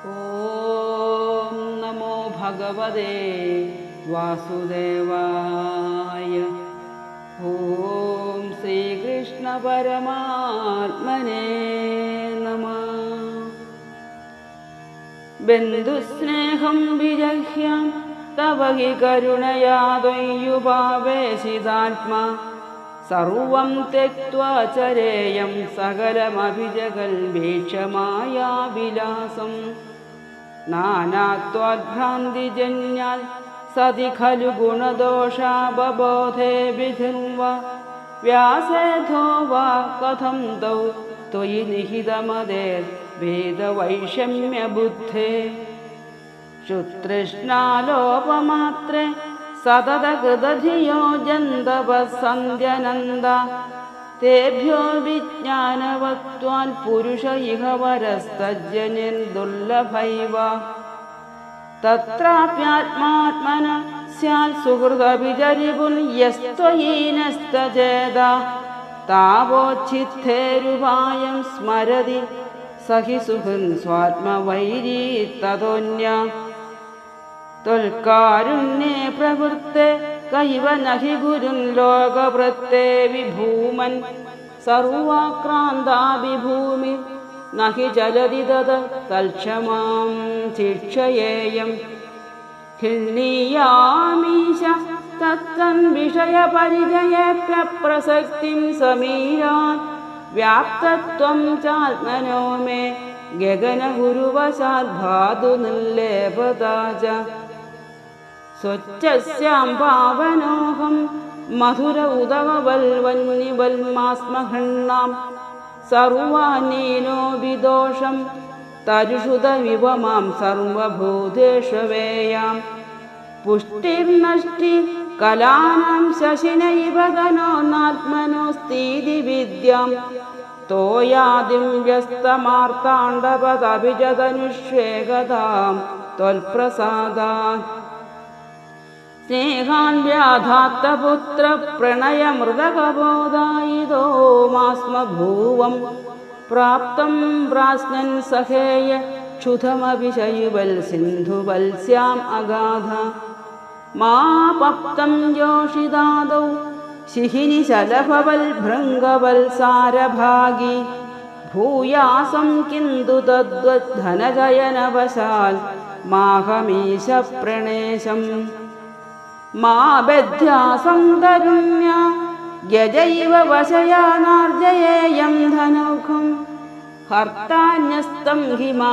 ॐ नमो भगवते वासुदेवाय। ॐ श्रीकृष्णपरमात्मने नमः। बन्धुस्नेहं विजह्यं तव हि करुणया त्वय्युपावेशितात्मा सर्वं त्यक्त्वा चरेयं सकलमपि नानात्वाद्भ्रान्तिजन्यात् सति खलु गुणदोषावबोधे विधिर्वा व्यासेधो वा कथं तौ त्वयि निहितमदेर्भेदवैषम्यबुद्धे शुतृष्णालोपमात्रे सततकृतधियो തേഭ്യോ വിജ്ഞാനവക്വാൻ പുരുഷ ഇഹ വരസ്തജ്ജനിൻ ദുർലഭൈവ തത്രാപ്യാത്മാത്മന സ്യാൽ സുഹൃദഭിചരിപുൻ യസ്ത്വയീനസ്തചേത താവോച്ഛിദ്ധേരുപായം സ്മരതി സഹി സുഹൃൻ സ്വാത്മവൈരീ തതോന്യ തൊൽക്കാരുണ്യേ പ്രവൃത്തെ प्रवृत्ते कैव न हि गुरुन् लोकवृत्ते विभूमन् सर्वाक्रान्ता न हि चलति तद तल्क्षमां शिक्षयेयम्। खिल्लीयामीश तत्तन्विषयपरिचयेऽप्यप्रसक्तिं समीरात् व्याप्तत्वं चात्मनो मे गगनगुरुवशाद्भातु निर्लेपता च स्वच्छस्यां पावनोऽहं मधुर सर्वानीनो विदोषं सर्वभूतेष्वेयां पुष्टिर्नष्टि कलानां शशिनैव गनो नात्मनोस्तीतिविद्यां तोयादिं व्यस्तमार्ताण्डपदभिजतनुष्वेगतां त्वल्प्रसादात् स्नेहान् व्याधात्तपुत्रप्रणयमृदकबोधायितो मास्म भुवं प्राप्तं क्षुधमपि शयुवल् सिन्धुवल्स्याम् अगाधा। मा पप्तं योषिदादौ शिहिनि शलभवल्भृङ्गवल्सारभागी भूयासं किन्तु तद्वद्धनजयनवशाल् माहमीश മാബദ്ധ്യാസന്തരുണ്യ യജൈവ വശയാനാർജയേയം ധനൗഖം ഹർത്താന്യസ്തം ഹിമാ